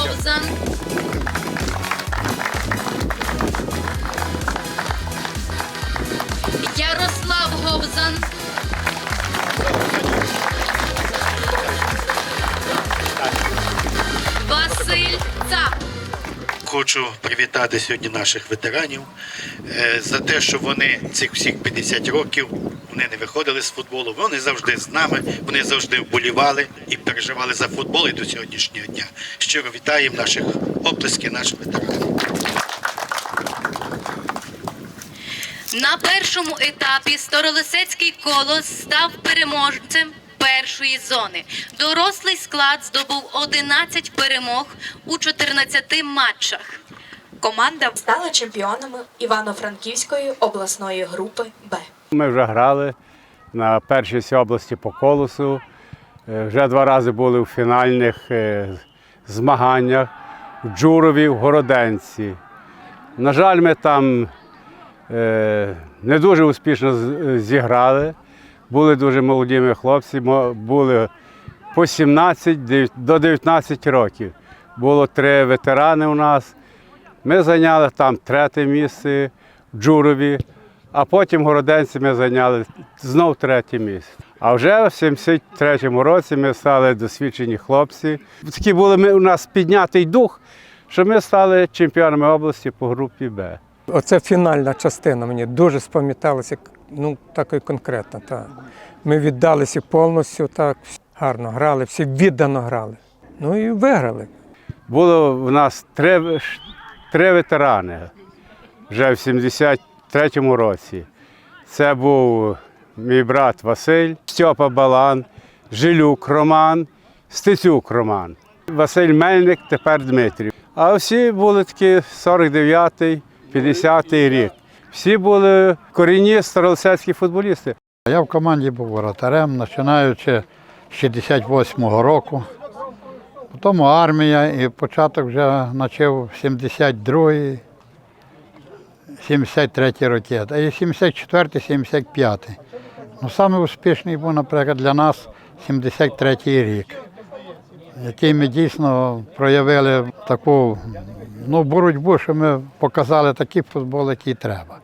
Говзан. Ярослав Говзан. Хочу привітати сьогодні наших ветеранів е, за те, що вони цих всіх 50 років вони не виходили з футболу. Вони завжди з нами, вони завжди вболівали і переживали за футбол і до сьогоднішнього дня. Щиро вітаємо наших оплески, наших ветеранів. На першому етапі Старолисецький колос став переможцем першої зони. Дорослий склад здобув 11 перемог у 14 матчах. Команда стала чемпіонами Івано-Франківської обласної групи Б. Ми вже грали на першій області по колосу. Е, Вже два рази були у фінальних е, змаганнях в Джурові, в Городенці. На жаль, ми там е, не дуже успішно зіграли. Були дуже молодими хлопці, були по 17 до 19 років. Було три ветерани у нас. Ми зайняли там третє місце в Джурові, а потім Городенці ми зайняли знов третє місце. А вже в 73-му році ми стали досвідчені хлопці. Такий були ми, у нас піднятий дух, що ми стали чемпіонами області по групі Б. Оце фінальна частина мені дуже спам'яталася, ну так і конкретно. Так. Ми віддалися повністю так, гарно грали, всі віддано грали. Ну і виграли. Було в нас три, три ветерани вже в 73-му році. Це був мій брат Василь, Стьопа Балан, Жилюк Роман, Стецюк Роман. Василь Мельник, тепер Дмитрій. А всі були такі 49-й, 50-й рік. Всі були корінні старолисецькі футболісти. Я в команді був воротарем, починаючи з 68-го року. Потім армія і початок вже почав 72-й, 73-й роки, а і 74-й, 75-й. Ну, саме був, наприклад, для нас 73-й рік, який ми дійсно проявили таку ну, боротьбу, що ми показали такий футбол, який треба.